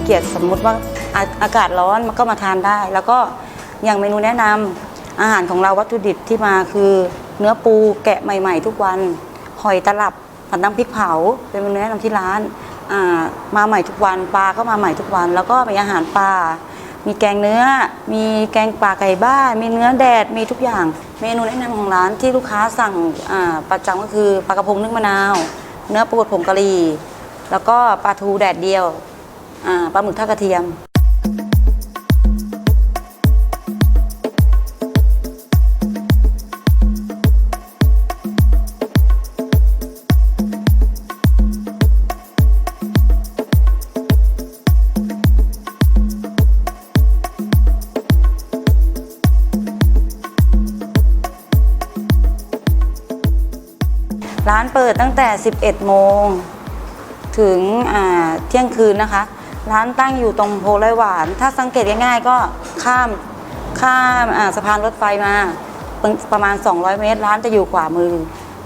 มีเกียรติสมมุติว่าอาอากาศร้อนมันก็มาทานได้ แล้วก็อย่างเมนูแนะนำอาหารของเราวัตถุดิบที่มาคือ เนื้อปูแกะใหม่ ๆ ทุกวันหอยตลับผัดน้ำพริกเผา เป็นเมนูแนะนำที่ร้านามาใหม่ทุกวันปลาก็มาใหม่ทุกวัน แล้วก็มีอาหารปลามีแกงเนื้อ มีแกงป่าไก่บ้าน มีเนื้อแดด มีทุกอย่าง เมนูแนะนำของร้านที่ลูกค้าสั่งประจำก็คือปลากระพงนึ่งมะนาว เนื้อปูดผงกะหรี่ แล้วก็ปลาทูแดดเดียว ปลาหมึกทอดกระเทียมร้านเปิดตั้งแต่ 11 โมง ถึงเที่ยงคืนนะคะ ร้านตั้งอยู่ตรงโพไร่หวาน ถ้าสังเกตง่ายๆก็ข้ามข้ามสะพานรถไฟมาประประมาณ 200 เมตร ร้านจะอยู่ขวามือ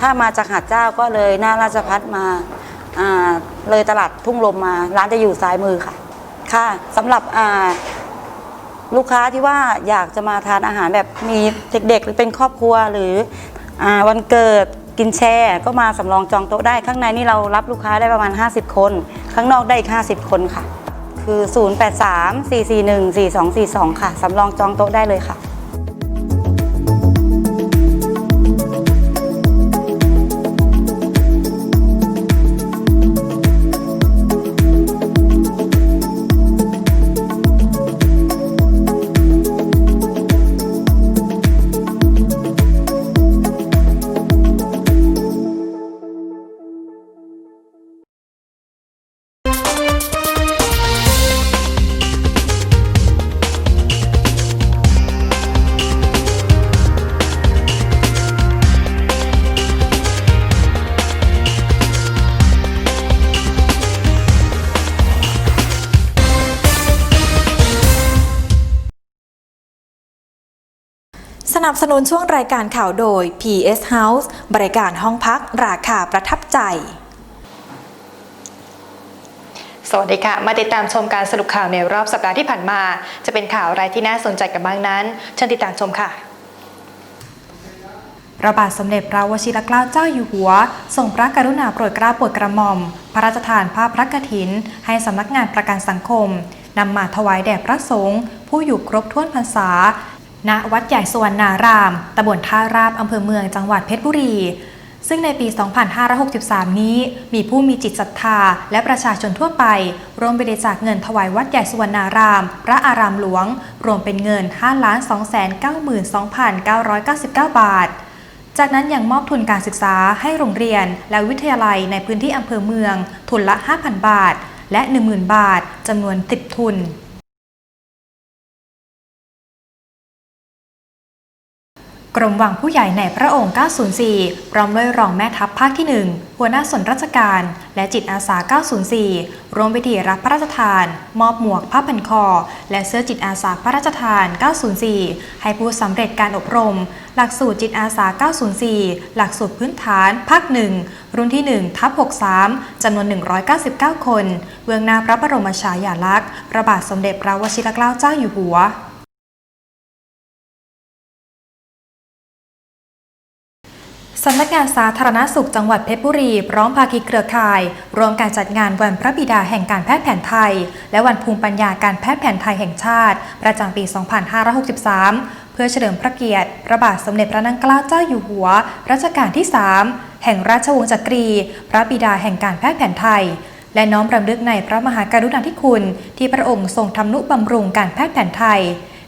ถ้ามาจากหาดเจ้าก็เลยหน้าราชพัฒมาอ่าเลยตลาดทุ่งลมมา ร้านจะอยู่ซ้ายมือค่ะ ค่ะสำหรับลูกค้าที่ว่าอยากจะมาทานอาหารแบบมีเด็กๆ หรือเป็นครอบครัวหรืออวันเกิดกินแช่ก็มาสำรองจองโต๊ะได้ข้างในนี่เรารับลูกค้าได้ประมาณ 50 คน ข้างนอกได้อีก 50 คนค่ะ คือ 0834414242 ค่ะ สำรองจองโต๊ะได้เลยค่ะ นับสนุนช่วงรายการข่าวโดย PS House บริการห้องพักราคาประทับใจ สวัสดีค่ะ มาติดตามชมการสรุปข่าวในรอบสัปดาห์ที่ผ่านมา จะเป็นข่าวอะไรที่น่าสนใจกันบ้างนั้น เชิญติดตามชมค่ะพระบาทสมเด็จพระวชิรเกล้าเจ้าอยู่หัวทรงพระกรุณาโปรดเกล้าโปรดกระหม่อม พระราชทานผ้าพระกฐิน ให้สำนักงานประกันสังคมนำมาถวายแด่พระสงฆ์ผู้อยู่ครบถ้วนพรรษา ณวัดใหญ่สวรรณาราม ตำบลท่าราบอำเภอเมืองจังหวัดเพชรบุรี ซึ่งในปี 2563 นี้ มีผู้มีจิตศรัทธา และประชาชนทั่วไปร่วมบริจาคเงินถวายวัดใหญ่สุวรรณาราม พระอารามหลวง รวมเป็นเงิน 5,292,999 บาทจากนั้นยังมอบทุนการศึกษาให้โรงเรียน และวิทยาลัยในพื้นที่อำเภอเมือง ทุนละ 5,000 บาท และ 10,000 บาท จำนวน 10 ทุน กรมวังผู้ใหญ่ในพระองค์ 904 พร้อมด้วยรองแม่ทัพภาคที่ 1 หัวหน้าส่วนราชการ และจิตอาสา 904 รวมพิธีรับพระราชทาน มอบหมวกผ้าพันคอ และเสื้อจิตอาสาพระราชทาน 904 ให้ผู้สำเร็จการอบรม หลักสูตรจิตอาสา 904 หลักสูตรพื้นฐานภาค 1 รุ่นที่ 1 ทับ 63 จำนวน 199 คน เบื้องหน้าพระบรมฉายาลักษณ์ พระบาทสมเด็จพระวชิรเกล้าเจ้าอยู่หัว สำนักงานสาธารณสุขจังหวัดเพชรบุรี พร้อมภาคีเครือข่ายรวมการจัดงานวันพระบิดาแห่งการแพทย์แผนไทย และวันภูมิปัญญาการแพทย์แผนไทยแห่งชาติ ประจำปี 2563 เพื่อเฉลิมพระเกียรติพระบาทสมเด็จพระนางเกล้าเจ้าอยู่หัว รัชกาลที่ 3 แห่งราชวงศ์จักรี พระบิดาแห่งการแพทย์แผนไทย และน้อมรำลึกในพระมหากรุณาธิคุณ ที่พระองค์ทรงทำนุบำรุงการแพทย์แผนไทย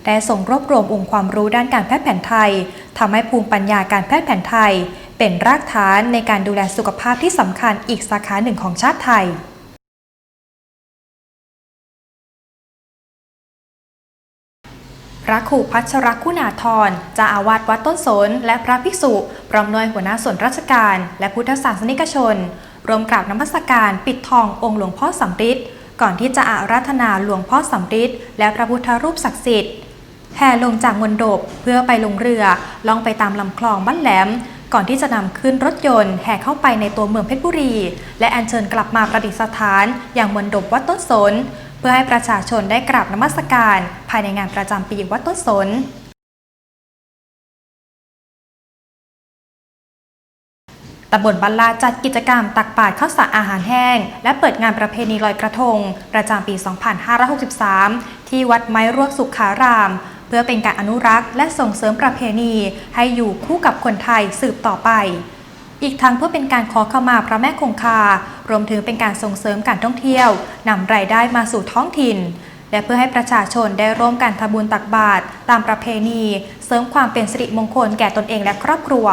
ได้ส่งรวบรวมองค์ความรู้ด้านการแพทย์แผนไทยทำให้ภูมิปัญญาการแพทย์แผนไทย เป็นรากฐานในการดูแลสุขภาพที่สำคัญอีกสาขาหนึ่งของชาติไทยพระครูพัชรคุณาธรจ้าอาวาสวัดต้นสน และพระภิกษุพร้อมด้วยหัวหน้าส่วนราชการ และพุทธศาสนิกชน รวมกราบน้ำมัสการปิดทององค์หลวงพ่อสำริดก่อนที่จะอาราธนาหลวงพ่อสำริดและพระพุทธรูปศักดิ์สิทธิ์แห่ลงจากมณฑปเพื่อไปลงเรือล่องไปตามลำคลองบ้านแหลม ก่อนที่จะนำขึ้นรถยนต์แห่เข้าไปในตัวเมืองเพชรบุรี และอัญเชิญกลับมาประดิษฐาน อย่างมณฑปวัดต้นสน เพื่อให้ประชาชนได้กราบนมัสการ ภายในงานประจำปีวัดต้นสนตำบลบัลลาจัดกิจกรรมตักบาตรข้าวสารอาหารแห้ง และเปิดงานประเพณีลอยกระทง ประจำปี 2563 ที่วัดไม้รวกสุขาราม เพื่อเป็นการอนุรักษ์และส่งเสริมประเพณีให้อยู่คู่กับคนไทยสืบต่อไป อีกทั้งเพื่อเป็นการขอขมาพระแม่คงคา รวมถึงเป็นการส่งเสริมการท่องเที่ยวนำรายได้มาสู่ท้องถิ่น และเพื่อให้ประชาชนได้ร่วมกันทำบุญตักบาตรตามประเพณี เสริมความเป็นสิริมงคลแก่ตนเองและครอบครัว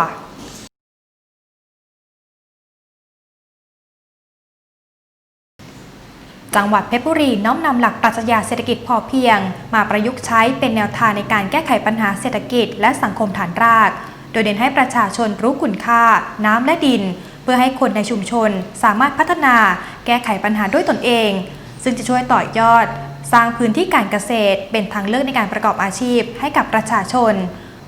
จังหวัดเพชรบุรีน้อมนำหลักปรัชญาเศรษฐกิจพอเพียง มาประยุกต์ใช้เป็นแนวทางในการแก้ไขปัญหาเศรษฐกิจและสังคมฐานราก โดยเน้นให้ประชาชนรู้คุณค่า น้ำและดิน เพื่อให้คนในชุมชนสามารถพัฒนาแก้ไขปัญหาด้วยตนเอง ซึ่งจะช่วยต่อยอด สร้างพื้นที่การเกษตร เป็นทางเลือกในการประกอบอาชีพ ให้กับประชาชน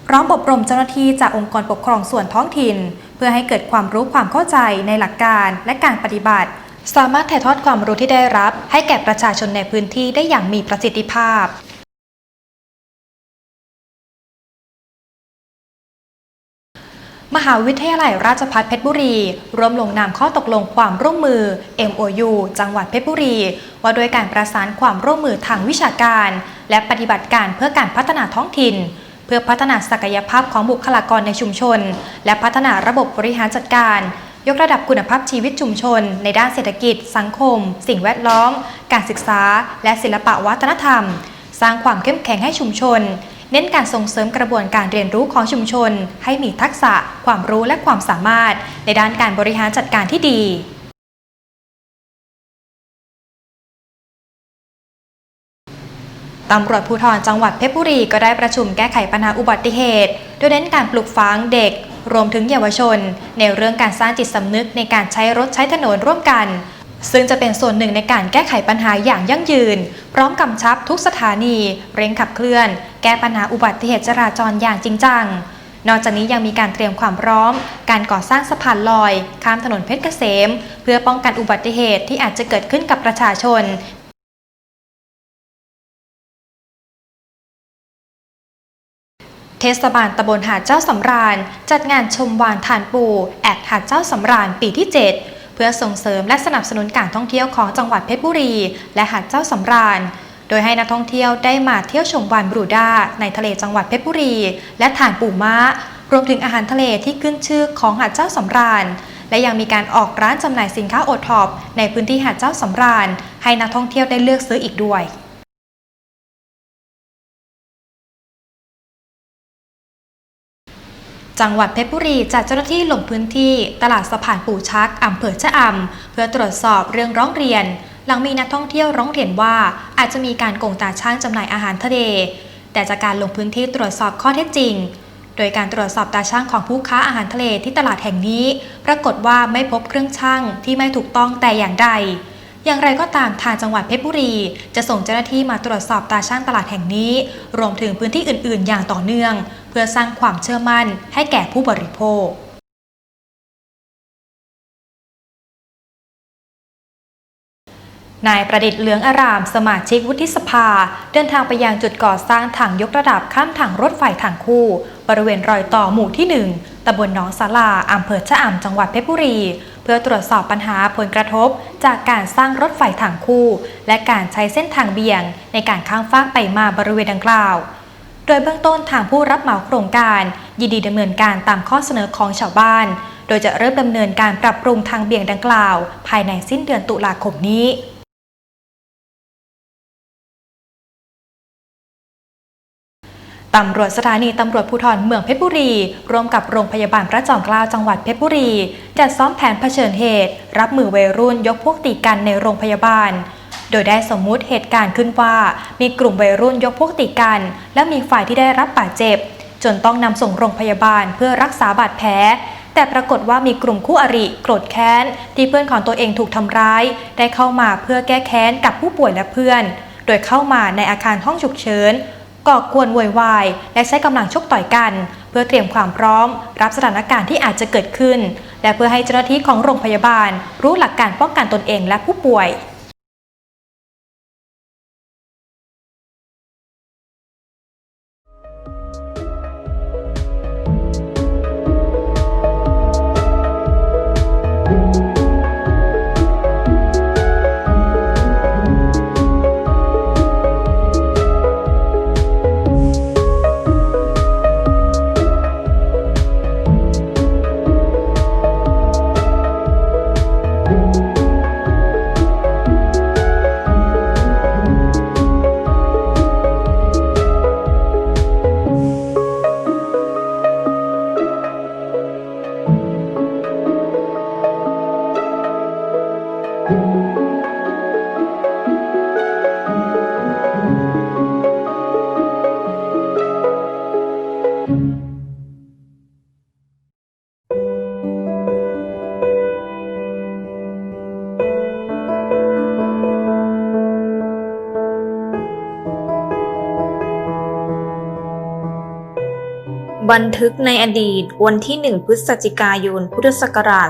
พร้อมอบรมเจ้าหน้าที่จากองค์กรปกครองส่วนท้องถิ่น เพื่อให้เกิดความรู้ความเข้าใจในหลักการและการปฏิบัติ สามารถถ่ายทอดความรู้ที่ได้รับ ให้แก่ประชาชนในพื้นที่ได้อย่างมีประสิทธิภาพมหาวิทยาลัยราชภัฏเพชรบุรี ร่วมลงนามข้อตกลงความร่วมมือ MOU จังหวัดเพชรบุรี ว่าด้วยการประสานความร่วมมือทางวิชาการ และปฏิบัติการเพื่อการพัฒนาท้องถิ่น เพื่อพัฒนาศักยภาพของบุคลากรในชุมชน และพัฒนาระบบบริหารจัดการ ยกระดับคุณภาพชีวิตชุมชน ในด้านเศรษฐกิจ สังคม สิ่งแวดล้อม การศึกษา และศิลปะวัฒนธรรม สร้างความเข้มแข็งให้ชุมชน เน้นการส่งเสริมกระบวนการเรียนรู้ของชุมชน ให้มีทักษะ ความรู้และความสามารถ ในด้านการบริหารจัดการที่ดีตำรวจภูธรจังหวัดเพชรบุรีก็ได้ประชุมแก้ไขปัญหาอุบัติเหตุ โดยเน้นการปลูกฝังเด็ก รวมถึงเยาวชน ในเรื่องการสร้างจิตสำนึกในการใช้รถใช้ถนนร่วมกัน ซึ่งจะเป็นส่วนหนึ่งในการแก้ไขปัญหาอย่างยั่งยืน พร้อมกำชับทุกสถานี เร่งขับเคลื่อน แก้ปัญหาอุบัติเหตุจราจรอย่างจริงจังนอกจากนี้ยังมีการเตรียมความพร้อม การก่อสร้างสะพานลอย ข้ามถนนเพชรเกษม เพื่อป้องกันอุบัติเหตุที่อาจจะเกิดขึ้นกับประชาชน ทศบาลตำบลหาดเจ้าสำราญ จัดงานชมวานทานปู แอดหาดเจ้าสำราญปีที่ 7 เพื่อส่งเสริมและสนับสนุนการท่องเที่ยวของจังหวัดเพชรบุรี และหาดเจ้าสำราญ โดยให้นักท่องเที่ยวได้มาเที่ยวชมวานบรูด้าในทะเลจังหวัดเพชรบุรี และทานปูม้ารวมถึงอาหารทะเลที่ขึ้นชื่อของหาดเจ้าสำราญ และยังมีการออกร้านจำหน่ายสินค้าโอท็อปในพื้นที่หาดเจ้าสำราญ ให้นักท่องเที่ยวได้เลือกซื้ออีกด้วย จังหวัดเพชรบุรีจัดเจ้าหน้าที่ลงพื้นที่ตลาดสะพานปู่ชักอำเภอชะอำเพื่อตรวจสอบเรื่องร้องเรียน หลังมีนักท่องเที่ยวร้องเรียนว่า อาจจะมีการโกงตาช่างจำหน่ายอาหารทะเล แต่จากการลงพื้นที่ตรวจสอบข้อเท็จจริง โดยการตรวจสอบตาช่างของผู้ค้าอาหารทะเลที่ตลาดแห่งนี้ ปรากฏว่าไม่พบเครื่องช่างที่ไม่ถูกต้องแต่อย่างใด อย่างไรก็ตามทางจังหวัดเพชรบุรี จะส่งเจ้าหน้าที่มาตรวจสอบตาช่างตลาดแห่งนี้ รวมถึงพื้นที่อื่น ๆ อย่างต่อเนื่อง เพื่อสร้างความเชื่อมั่นให้แก่ผู้บริโภคนายประดิษฐ์เหลืองอาราม สมาชิกวุฒิสภา เดินทางไปยังจุดก่อสร้างถังยกระดับข้ามถังรถไฟถังคู่ บริเวณรอยต่อหมู่ที่ 1ตำบลหนองสาลาอำเภอชะอำจังหวัดเพชรบุรี เพื่อตรวจสอบปัญหาผลกระทบ จากการสร้างรถไฟถังคู่ และการใช้เส้นทางเบี่ยง ในการข้ามฟากไปมาบริเวณดังกล่าว โดยเบื้องต้นทางผู้รับเหมาโครงการ ยินดีดำเนินการตามข้อเสนอของชาวบ้าน โดยจะเริ่มดำเนินการปรับปรุงทางเบี่ยงดังกล่าว ภายในสิ้นเดือนตุลาคมนี้ ตำรวจสถานีตำรวจภูธรเมืองเพชรบุรี ร่วมกับโรงพยาบาลพระจอมเกล้าจังหวัดเพชรบุรี จัดซ้อมแผนเผชิญเหตุ รับมือวัยรุ่นยกพวกตีกันในโรงพยาบาล โดยได้สมมุติเหตุการณ์ขึ้นว่า มีกลุ่มวัยรุ่นยกพวกตีกัน และมีฝ่ายที่ได้รับบาดเจ็บ จนต้องนำส่งโรงพยาบาลเพื่อรักษาบาดแผลแต่ปรากฏว่ามีกลุ่มคู่อริโกรธแค้น ที่เพื่อนของตัวเองถูกทำร้าย ได้เข้ามาเพื่อแก้แค้นกับผู้ป่วยและเพื่อน โดยเข้ามาในอาคารห้องฉุกเฉิน ก่อกวนโวยวาย และใช้กำลังชกต่อยกัน เพื่อเตรียมความพร้อม รับสถานการณ์ที่อาจจะเกิดขึ้น และเพื่อให้เจ้าหน้าที่ของโรงพยาบาล รู้หลักการป้องกันตนเองและผู้ป่วย บันทึกในอดีตวันที่ 1 พฤศจิกายน พุทธศักราช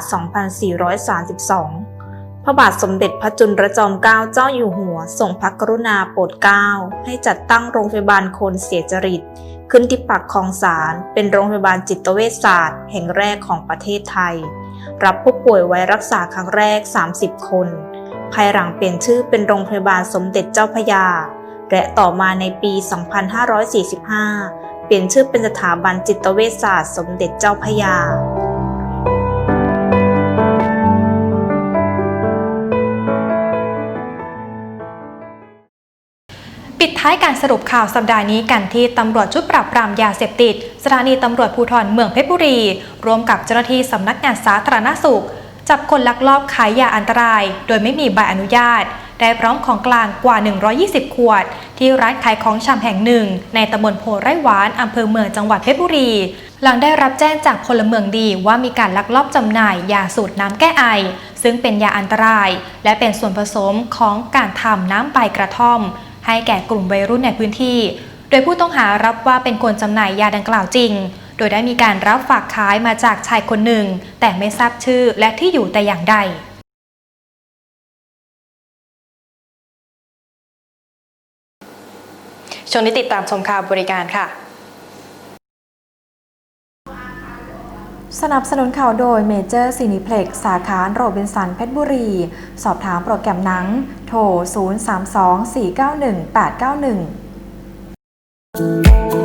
2432 พระบาทสมเด็จพระจุลจอมเกล้าเจ้าอยู่หัวทรงพระกรุณาโปรดเกล้าให้จัดตั้งโรงพยาบาลคนเสียจริต ขึ้นที่ปักคลองสารเป็นโรงพยาบาลจิตเวชศาสตร์ แห่งแรกของประเทศไทย รับผู้ป่วยไว้รักษาครั้งแรก 30 คน ภายหลังเปลี่ยนชื่อเป็นโรงพยาบาลสมเด็จเจ้าพยา และต่อมาในปี 2545 เปลี่ยนชื่อเป็นสถาบันจิตเวชศาสตร์ สมเด็จเจ้าพยาปิดท้ายการสรุปข่าวสัปดาห์นี้กันที่ตำรวจชุดปราบปรามยาเสพติด สถานีตำรวจภูธรเมืองเพชรบุรี ร่วมกับเจ้าหน้าที่สำนักงานสาธารณสุข จับคนลักลอบขายยาอันตราย โดยไม่มีใบอนุญาต ได้พร้อมของกลางกว่า 120 ขวด ที่ร้านขายของชำแห่งหนึ่ง ในตำบลโพไร่หวานอำเภอเมืองจังหวัดเพชรบุรี หลังได้รับแจ้งจากพลเมืองดีว่ามีการลักลอบจำหน่ายยาสูตรน้ำแก้ไอ ซึ่งเป็นยาอันตราย และเป็นส่วนผสมของการทำน้ำใบกระท่อม ให้แก่กลุ่มวัยรุ่นในพื้นที่ โดยผู้ต้องหารับว่าเป็นคนจำหน่ายยาดังกล่าวจริงโดยได้มีการรับฝากขายมาจากชายคนหนึ่ง แต่ไม่ทราบชื่อและที่อยู่แต่อย่างใด ช่วงนี้ติดตามชมข่าวบริการค่ะ สนับสนุนข่าวโดยเมเจอร์ซีนิเพล็กสาขาโรบินสันเพชรบุรี สอบถามโปรแกรมหนัง โทร 032-491-891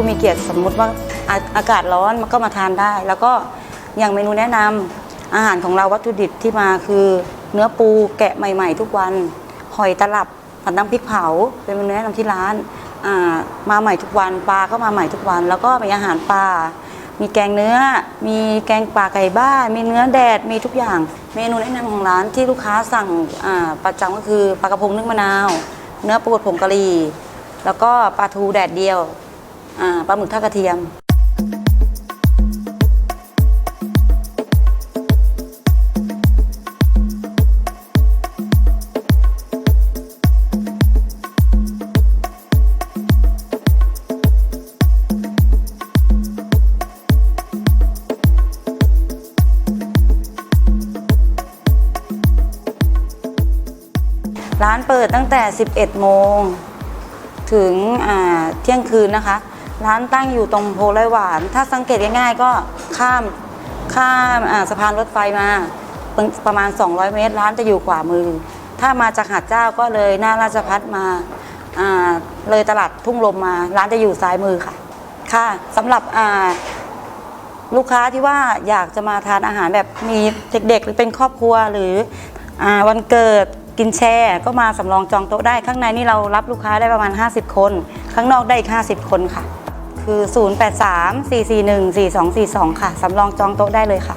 ผู้มีเกียรติสมมุติว่าอาอากาศร้อนมันก็มาทานได้ แล้วก็อย่างเมนูแนะนำอาหารของเราวัตถุดิบที่มาคือ เนื้อปูแกะใหม่ ๆ ทุกวันหอยตลับผัดน้ำพริกเผา เป็นเมนูแนะนำที่ร้านอ่ามาใหม่ทุกวันปลาก็มาใหม่ทุกวัน แล้วก็มีอาหารปลามีแกงเนื้อ มีแกงป่าไก่บ้าน มีเนื้อแดดมีทุกอย่าง เมนูแนะนำของร้านที่ลูกค้าสั่งอ่าประจำก็คือปลากระพงนึ่งมะนาว เนื้อปูดผงกะหรี่แล้วก็ปลาทูแดดเดียว ปลาหมึกทอดกระเทียมร้านเปิดตั้งแต่ 11 โมง ถึงเที่ยงคืนนะคะ ร้านตั้งอยู่ตรงโพไร่หวาน ถ้าสังเกตง่ายๆก็ข้ามข้ามสะพานรถไฟมาประมาณ 200 เมตร ร้านจะอยู่ขวามือ ถ้ามาจากหาดเจ้าก็เลยหน้าราชพัฒมาอ่าเลยตลาดทุ่งลมมา ร้านจะอยู่ซ้ายมือค่ะ ค่ะสำหรับลูกค้าที่ว่าอยากจะมาทานอาหารแบบมีเด็กๆ หรือเป็นครอบครัวหรืออวันเกิดกินแช่ก็มาสำรองจองโต๊ะได้ข้างในนี่เรารับลูกค้าได้ประมาณ 50 คน ข้างนอกได้อีก 50 คนค่ะ คือ 0834414242 ค่ะ สำรองจองโต๊ะได้เลยค่ะ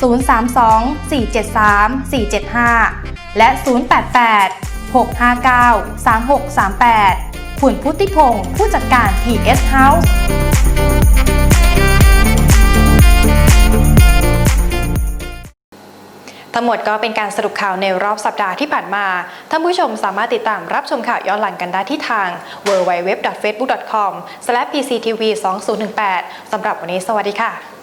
032 473 475 และ 088 659 3638 คุณพุทธิพงศ์ผู้จัดการ PS House ทั้งหมดก็เป็นการสรุปข่าวในรอบสัปดาห์ที่ผ่านมา ท่านผู้ชมสามารถติดตามรับชมข่าวย้อนหลังกันได้ที่ทาง www.facebook.com/pctv2018 สำหรับวันนี้สวัสดีค่ะ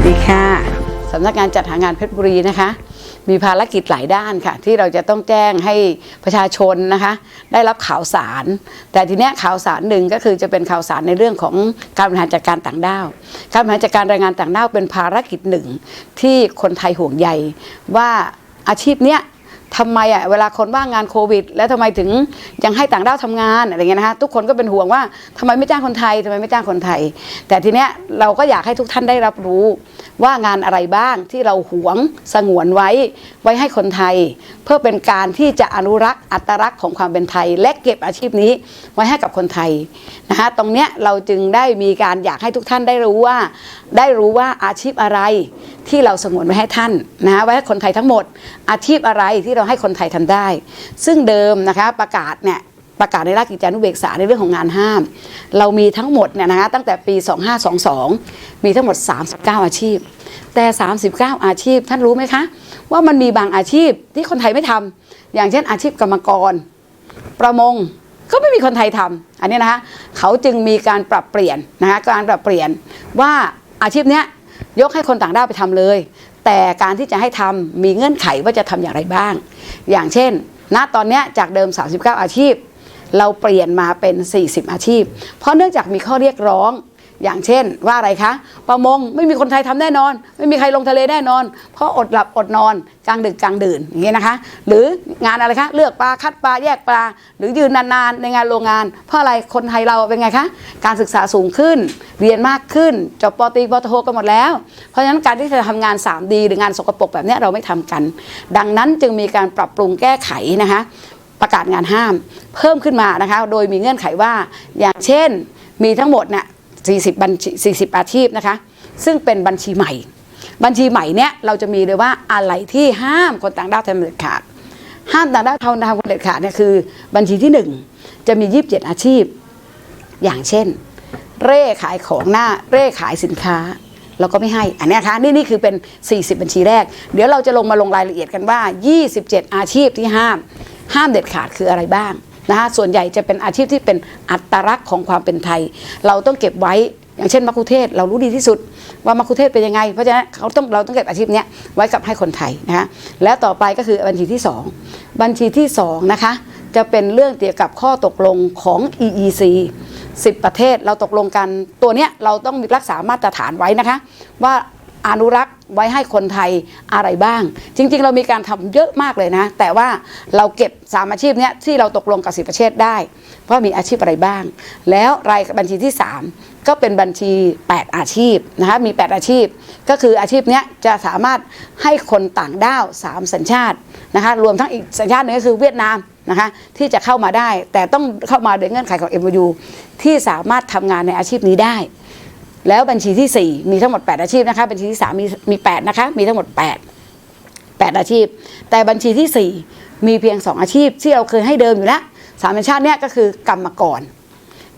วัสดีค่ะสำนักงานจัดหางานเพชรบุรีนะคะ มีภารกิจหลายด้านค่ะ ที่เราจะต้องแจ้งให้ประชาชนนะคะ ได้รับข่าวสาร แต่ทีเนี้ยข่าวสารหนึ่งก็คือจะเป็นข่าวสารในเรื่องของการบริหารจัดการต่างด้าว การบริหารจัดการแรงงานต่างด้าวเป็นภารกิจหนึ่งที่คนไทยห่วงใยว่าอาชีพเนี้ย ทำไมอะเวลาคนว่างงานโควิด แล้วทำไมถึงยังให้ต่างด้าวทำงานอะไรเงี้ยนะคะทุกคนก็เป็นห่วงว่าทำไมไม่จ้างคนไทยทำไมไม่จ้างคนไทย แต่ทีเนี้ยเราก็อยากให้ทุกท่านได้รับรู้ว่างานอะไรบ้างที่เราหวงสงวนไว้ไว้ให้คนไทย เพื่อเป็นการที่จะอนุรักษ์อัตลักษณ์ของความเป็นไทย และเก็บอาชีพนี้ไว้ให้กับคนไทยนะคะตรงเนี้ยเราจึงได้มีการอยากให้ทุกท่านได้รู้ว่า ได้รู้ว่าอาชีพอะไรที่เราสงวนไว้ให้ท่านนะไว้ให้คนไทยทั้งหมด อาชีพอะไรที่เราให้คนไทยทำได้ ซึ่งเดิมนะคะประกาศเนี่ยประกาศในราชกิจจานุเบกษาในเรื่องของงานห้าม เรามีทั้งหมดเนี่ยนะคะตั้งแต่ปี 2522 มีทั้งหมด 39 อาชีพ แต่ 39 อาชีพท่านรู้ไหมคะ ว่ามันมีบางอาชีพที่คนไทยไม่ทำอย่างเช่นอาชีพกรรมกร ประมงก็ไม่มีคนไทยทำอันนี้นะคะเขาจึงมีการปรับเปลี่ยนนะคะการปรับเปลี่ยนว่าอาชีพเนี้ยยกให้คนต่างด้าวไปทำเลย แต่การที่จะให้ทำมีเงื่อนไขว่าจะทำอย่างไรบ้าง อย่างเช่น ณตอนนี้จากเดิม 39 อาชีพ เราเปลี่ยนมาเป็น 40 อาชีพ เพราะเนื่องจากมีข้อเรียกร้อง อย่างเช่นว่าอะไรคะ ประมงไม่มีคนไทยทำแน่นอน ไม่มีใครลงทะเลแน่นอน เพราะอดหลับอดนอนกลางดึกกลางดื่นอย่างเงี้ยนะคะ หรืองานอะไรคะเลือกปลาคัดปลาแยกปลา หรือยืนนานๆในงานโรงงาน เพราะอะไรคนไทยเราเป็นไงคะการศึกษาสูงขึ้น เรียนมากขึ้นจบปตรีปโทกันหมดแล้ว เพราะฉะนั้นการที่จะทำงาน 3D หรืองานสกปรกแบบนี้เราไม่ทำกัน ดังนั้นจึงมีการปรับปรุงแก้ไขนะคะประกาศงานห้าม เพิ่มขึ้นมานะคะ โดยมีเงื่อนไขว่า อย่างเช่น มีทั้งหมดเนี่ย 40 บัญชี 40 อาชีพนะคะ ซึ่งเป็นบัญชีใหม่ บัญชีใหม่เนี่ยเราจะมีเลยว่าอะไรที่ห้ามคนต่างด้าวทำเด็ดขาด ห้ามต่างด้าวทำคนเด็ดขาดเนี่ยคือ บัญชีที่ 1 จะมี 27 อาชีพ อย่างเช่น เร่ขายของหน้าเร่ขายสินค้าเราก็ไม่ให้ อันนี้ยคะนี่นี่คือเป็น 40 บัญชีแรก เดี๋ยวเราจะลงมาลงรายละเอียดกันว่า 27 อาชีพที่ห้าม ห้ามเด็ดขาดคืออะไรบ้าง นะคะส่วนใหญ่จะเป็นอาชีพที่เป็นอัตลักษณ์ของความเป็นไทย เราต้องเก็บไว้อย่างเช่นมัคคุเทศเรารู้ดีที่สุดว่ามัคคุเทศเป็นยังไง เพราะฉะนั้นเขาต้องเราต้องเก็บอาชีพนี้ไว้กับให้คนไทยนะคะแล้วต่อไปก็คือบัญชีที่สองบัญชีที่สองนะคะจะเป็นเรื่องเกี่ยวกับข้อตกลงของ EEC 10 ประเทศเราตกลงกันตัวเนี้ยเราต้องรักษามาตรฐานไว้นะคะว่า อนุรักษ์ไว้ให้คนไทยอะไรบ้าง จริง ๆ เรามีการทำเยอะมากเลยนะ แต่ว่าเราเก็บสามอาชีพเนี้ยที่เราตกลงกับสิประเทศได้ว่ามีอาชีพอะไรบ้าง แล้วรายบัญชีที่ 3 ก็เป็นบัญชี 8 อาชีพนะคะมี 8 อาชีพ ก็คืออาชีพเนี้ยจะสามารถให้คนต่างด้าว 3 สัญชาตินะคะรวมทั้งอีกสัญชาติหนึงก็คือเวียดนามนะคะที่จะเข้ามาได้แต่ต้องเข้ามาโดยเงื่อนไขของ MOU ที่สามารถทำงานในอาชีพนี้ได้ แล้วบัญชีที่ 4 มีทั้งหมด 8 อาชีพนะคะ บัญชีที่ 3 มีมี8นะคะ มีทั้งหมด 8 8 อาชีพ แต่บัญชีที่ 4 มีเพียง 2 อาชีพ ที่เราเคยให้เดิมอยู่แล้วสามสัญชาติเนี่ยก็คือกรรมกร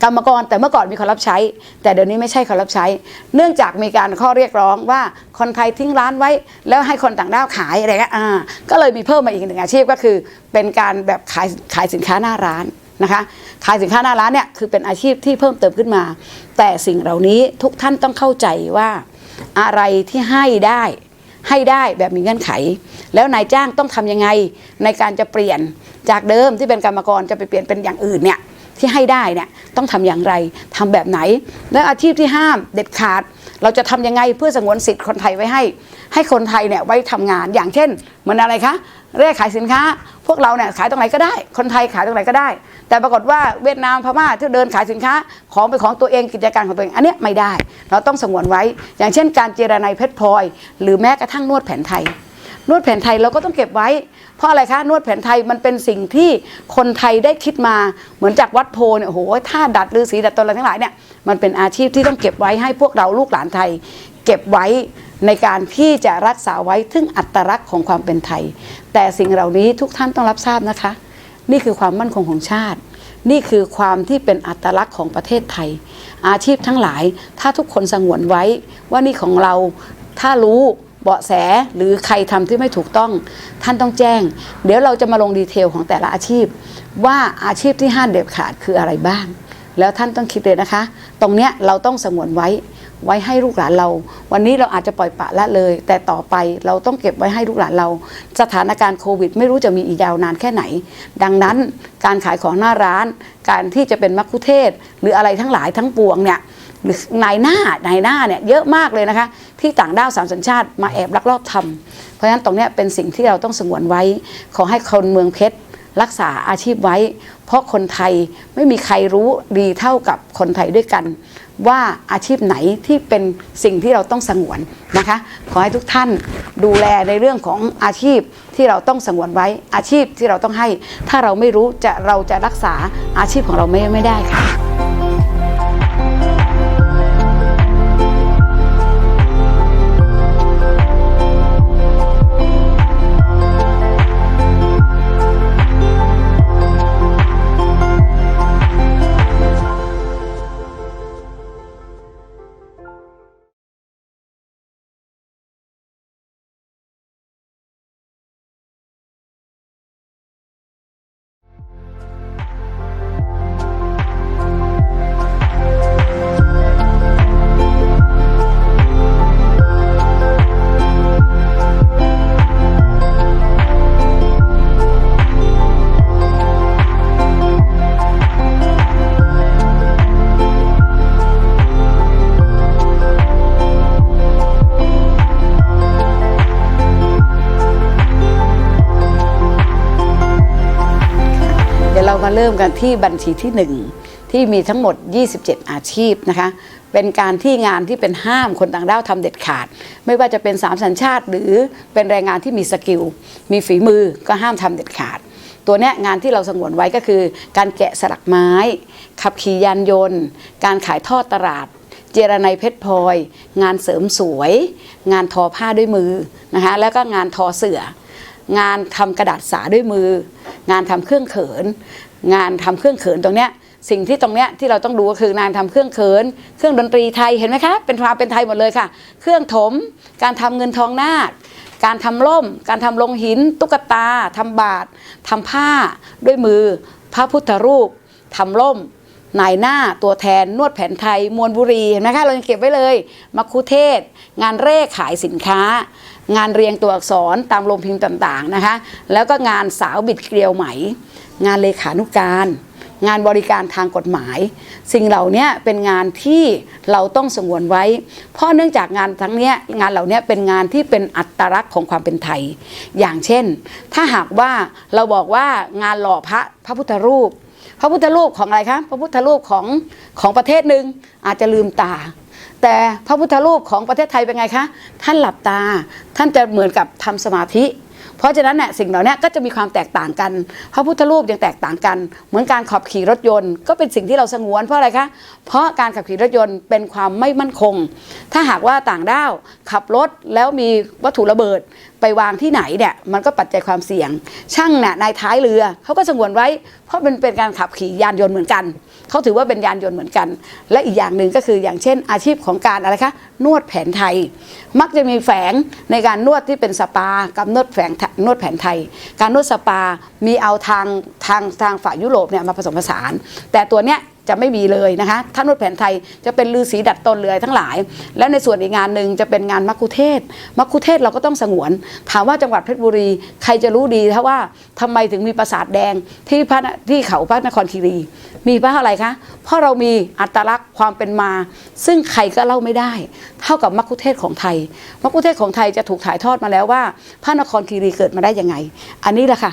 กรรมกรแต่เมื่อก่อนมีคนรับใช้ แต่เดี๋ยวนี้ไม่ใช่คนรับใช้ เนื่องจากมีการข้อเรียกร้องว่าคนไทยทิ้งร้านไว้ แล้วให้คนต่างด้าวขายอะไรเงี้ยอ่าก็เลยมีเพิ่มมาอีกหนึ่งอาชีพก็คือ เป็นการแบบขายขายสินค้าหน้าร้าน นะคะขายสินค้าหน้าร้านเนี่ยคือเป็นอาชีพที่เพิ่มเติมขึ้นมา แต่สิ่งเหล่านี้ทุกท่านต้องเข้าใจว่าอะไรที่ให้ได้ให้ได้แบบมีเงื่อนไข แล้วนายจ้างต้องทำยังไงในการจะเปลี่ยนจากเดิมที่เป็นกรรมกรจะไปเปลี่ยนเป็นอย่างอื่นเนี่ยที่ให้ได้เนี่ยต้องทำอย่างไรทำแบบไหน แล้วอาชีพที่ห้ามเด็ดขาด เราจะทำยังไงเพื่อสงวนสิทธิ์คนไทยไว้ให้ ให้คนไทยเนี่ยไว้ทำงานอย่างเช่นเหมือนอะไรคะ เร่ขายสินค้า พวกเราเนี่ยขายตรงไหนก็ได้ คนไทยขายตรงไหนก็ได้ แต่ปรากฏว่าเวียดนามพม่าที่เดินขายสินค้าของเป็นของตัวเองกิจการของตัวเองอันนี้ไม่ได้ เราต้องสงวนไว้ อย่างเช่น การเจรไนเพชรพลอย หรือแม้กระทั่งนวดแผนไทย นวดแผนไทยเราก็ต้องเก็บไว้ เพราะอะไรคะนวดแผนไทยมันเป็นสิ่งที่คนไทยได้คิดมาเหมือนจากวัดโพเนี่ยโอ้โหท่าดัดฤาษีดัดตนอะไรทั้งหลายเนี่ยมันเป็นอาชีพที่ต้องเก็บไว้ให้พวกเราลูกหลานไทย ก็บไว้ในการที่จะรักษาไว้ถึงอัตลักษณ์ของความเป็นไทย แต่สิ่งเหล่านี้ทุกท่านต้องรับทราบนะคะ นี่คือความมั่นคงของชาติ นี่คือความที่เป็นอัตลักษณ์ของประเทศไทย อาชีพทั้งหลาย ถ้าทุกคนสงวนไว้ว่านี่ของเราถ้ารู้เบาะแสหรือใครทำที่ไม่ถูกต้องท่านต้องแจ้ง เดี๋ยวเราจะมาลงดีเทลของแต่ละอาชีพ ว่าอาชีพที่ห้ามเด็ดขาดคืออะไรบ้าง แล้วท่านต้องคิดเลยนะคะ ตรงเนี้ยเราต้องสงวนไว้ ไว้ให้ลูกหลานเรา วันนี้เราอาจจะปล่อยปะละเลย แต่ต่อไปเราต้องเก็บไว้ให้ลูกหลานเรา สถานการณ์โควิด ไม่รู้จะมีอีกยาวนานแค่ไหน ดังนั้นการขายของหน้าร้าน การที่จะเป็นมัคคุเทศ หรืออะไรทั้งหลายทั้งปวงเนี่ยหรือนายหน้านายหน้าเนี่ยเยอะมากเลยนะคะ ที่ต่างด้าวสามสัญชาติมาแอบลักลอบทำเพราะฉะนั้นตรงนี้เป็นสิ่งที่เราต้องสงวนไว้ ขอให้คนเมืองเพชรรักษาอาชีพไว้ เพราะคนไทยไม่มีใครรู้ดีเท่ากับคนไทยด้วยกัน ว่าอาชีพไหนที่เป็นสิ่งที่เราต้องสงวนนะคะ ขอให้ทุกท่านดูแลในเรื่องของอาชีพที่เราต้องสงวนไว้อาชีพที่เราต้องให้ ถ้าเราไม่รู้จะเราจะรักษาอาชีพของเราไม่ไม่ได้ค่ะ เดี๋ยวเรามาเริ่มกันที่บัญชีที่ 1 ที่มีทั้งหมด 27 อาชีพนะคะ เป็นการที่งานที่เป็นห้ามคนต่างด้าวทำเด็ดขาด ไม่ว่าจะเป็นสามสัญชาติ หรือเป็นแรงงานที่มีสกิล มีฝีมือก็ห้ามทำเด็ดขาด ตัวนี้งานที่เราสงวนไว้ก็คือ การแกะสลักไม้ ขับขี่ยานยนต์ การขายทอดตลาดเจรไนเพชรพลอย งานเสริมสวย งานทอผ้าด้วยมือนะคะแล้วก็งานทอเสื่องานทำกระดาษสาด้วยมือ งานทำเครื่องเขิน งานทำเครื่องเขินตรงเนี้ยสิ่งที่ตรงเนี้ยที่เราต้องดูก็คืองานทำเครื่องเขิน เครื่องดนตรีไทยเห็นไหมคะเป็นความเป็นไทยหมดเลยค่ะ เครื่องถม การทำเงินทองนาคการทำล่ม การทำลงหิน ตุ๊กตา ทำบาททำผ้า ด้วยมือ พระพุทธรูป ทำล่มนายหน้า ตัวแทน นวดแผนไทย มวลบุรีเห็นไหมคะ เรายังเก็บไว้เลย มัคคุเทศ งานเร่ขายสินค้า งานเรียงตัวอักษรตามโรงพิมพ์ต่างๆนะคะ แล้วก็งานสาวบิดเกลียวไหม งานเลขานุการ งานบริการทางกฎหมาย สิ่งเหล่านี้เป็นงานที่เราต้องสงวนไว้ เพราะเนื่องจากงานทั้งเนี้ยงานเหล่านี้เป็นงานที่เป็นอัตลักษณ์ของความเป็นไทย อย่างเช่น ถ้าหากว่าเราบอกว่างานหล่อพระพระพุทธรูปพระพุทธรูปของอะไรคะพระพุทธรูปของของประเทศหนึ่งอาจจะลืมตา แต่พระพุทธรูปของประเทศไทยเป็นไงคะ ท่านหลับตา ท่านจะเหมือนกับทำสมาธิ เพราะฉะนั้นเนี่ยสิ่งเหล่านี้ก็จะมีความแตกต่างกัน พระพุทธรูปยังแตกต่างกัน เหมือนการขับขี่รถยนต์ ก็เป็นสิ่งที่เราสงวนเพราะอะไรคะ เพราะการขับขี่รถยนต์เป็นความไม่มั่นคง ถ้าหากว่าต่างด้าวขับรถแล้วมีวัตถุระเบิดไปวางที่ไหนเนี่ยมันก็ปัจจัยความเสี่ยง ช่างเนี่ยนายท้ายเรือเขาก็สงวนไว้ เพราะมันเป็นการขับขี่ยานยนต์เหมือนกัน เขาถือว่าเป็นยานยนต์เหมือนกัน และอีกอย่างหนึ่งก็คืออย่างเช่นอาชีพของการอะไรคะนวดแผนไทย มักจะมีแฝงในการนวดที่เป็นสปากับนวดแฝงนวดแผนไทย การนวดสปามีเอาทางทางทางฝ่ายยุโรปเนี่ยมาผสมผสาน แต่ตัวเนี้ย จะไม่มีเลยนะคะถ้านวดแผนไทยจะเป็นลือสีดัดตนเรือยทั้งหลาย และในส่วนอีกงานหนึ่งจะเป็นงานมัคคุเทศมัคคุเทศเราก็ต้องสงวน ถามว่าจังหวัดเพชรบุรีใครจะรู้ดีถ้าว่าทำไมถึงมีปราสาทแดงที่พระนที่เขาพระนครคีรี มีเพราะอะไรคะเพราะเรามีอัตลักษณ์ความเป็นมา ซึ่งใครก็เล่าไม่ได้ เท่ากับมัคคุเทศของไทยมัคคุเทศของไทยจะถูกถ่ายทอดมาแล้วว่า พระนครคีรีเกิดมาได้ยังไง อันนี้แหละค่ะ